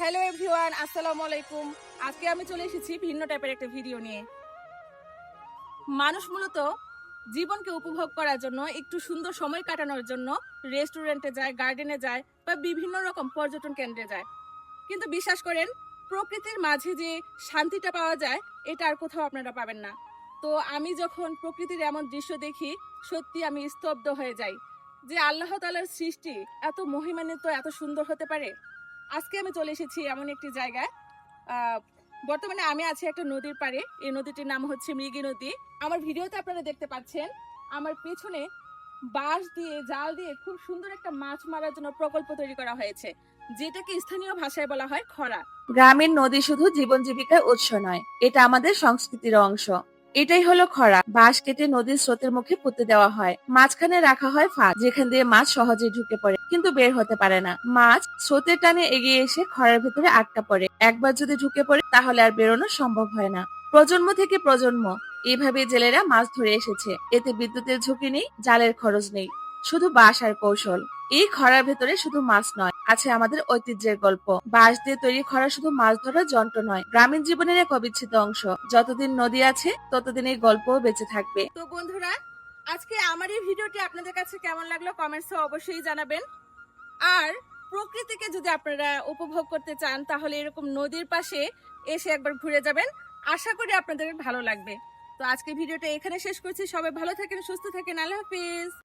Hello everyone, আসসালামু আলাইকুম। আজকে আমি চলে এসেছি ভিন্ন টাইপের একটা ভিডিও নিয়ে। মানুষ মূলত জীবনকে উপভোগ করার জন্য, একটু সুন্দর সময় কাটানোর জন্য রেস্টুরেন্টে যায় গার্ডেনে যায়, বা বিভিন্ন রকম পর্যটন কেন্দ্রে যায়। কিন্তু বিশ্বাস করেন, প্রকৃতির মাঝে যে শান্তিটা পাওয়া যায়, এটা আর কোথাও আপনারা পাবেন না। তো আমি যখন প্রকৃতির এমন দৃশ্য দেখি, সত্যি আমি স্তব্ধ হয়ে যাই যে আল্লাহ তালার সৃষ্টি এত মহিমান্বিত, এত সুন্দর হতে পারে। আজকে আমি চলে এসেছি এমন একটি জায়গায়। বর্তমানে আমি আছি একটা নদীর পাড়ে। এই নদীটির নাম হচ্ছে মৃগী নদী। আমার ভিডিওতে আপনারা দেখতে পাচ্ছেন, আমার পেছনে বাঁশ দিয়ে, জাল দিয়ে খুব সুন্দর একটা মাছ মারার জন্য প্রকল্প তৈরি করা হয়েছে, যেটাকে স্থানীয় ভাষায় বলা হয় খরা। গ্রামের নদী শুধু জীবন জীবিকার উৎস নয়, এটা আমাদের সংস্কৃতির অংশ। এটাই হলো খরা। বাঁশ কেটে নদীর স্রোতের মুখে পুঁতে দেওয়া হয়। মাঝখানে রাখা হয় ফাঁক, যেখান দিয়ে মাছ সহজে ঢুকে পড়ে, কিন্তু বের হতে পারে না। মাছ স্রোতের টানে এগিয়ে এসে খরার ভেতরে আটকা পড়ে। একবার যদি ঢুকে পড়ে, তাহলে আর বেরোনো সম্ভব হয় না। প্রজন্ম থেকে প্রজন্ম, এভাবে জেলেরা মাছ ধরে এসেছে। এতে বিদ্যুতের ঝুঁকি নেই, জালের খরচ নেই। শুধু বাঁশ আর কৌশল। এই খরার ভেতরে শুধু মাছ নয়, আছে আমাদের ঐতিহ্যের গল্প। বাঁশ দিয়ে তৈরি খরা শুধু মাছ ধরার যন্ত্র নয়, গ্রামীণ জীবনের এক অবিচ্ছেদ্য অংশ। যতদিন নদী আছে, ততদিন এই গল্পও বেঁচে থাকবে। তো বন্ধুরা, আজকে আমার এই ভিডিওটি আপনাদের কাছে কেমন লাগল কমেন্টসে অবশ্যই জানাবেন। আর প্রকৃতিকে যদি আপনারা উপভোগ করতে চান, তাহলে এরকম নদীর পাশে এসে একবার ঘুরে যাবেন। আশা করি আপনাদের ভালো লাগবে। তো আজকে ভিডিওটা এখানে শেষ করছি। সবাই ভালো থাকেন, সুস্থ থাকেন। আল্লাহ হাফিজ।